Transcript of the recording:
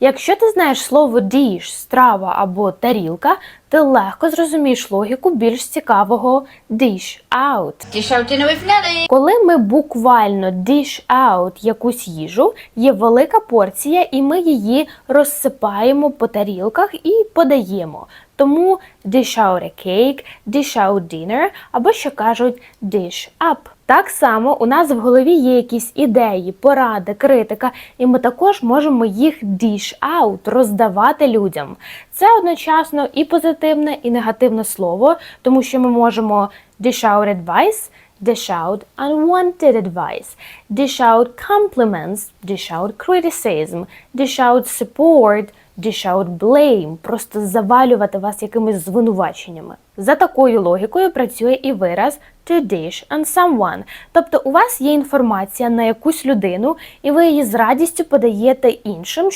Якщо ти знаєш слово dish, страва або тарілка, ти легко зрозумієш логіку більш цікавого dish out. Dish out. Коли ми буквально dish out якусь їжу, є велика порція, і ми її розсипаємо по тарілках і подаємо. Тому dish out a cake, dish out dinner, або ще кажуть dish up. Так само у нас в голові є якісь ідеї, поради, критика, і ми також можемо їх dish out, роздавати людям. Це одночасно і позитивне, і негативне слово, тому що ми можемо dish out advice, dish out unwanted advice, dish out compliments, dish out criticism, dish out support, dish out blame, просто завалювати вас якимись звинуваченнями. За такою логікою працює і вираз to dish on someone. Тобто у вас є інформація на якусь людину, і ви її з радістю подаєте іншим,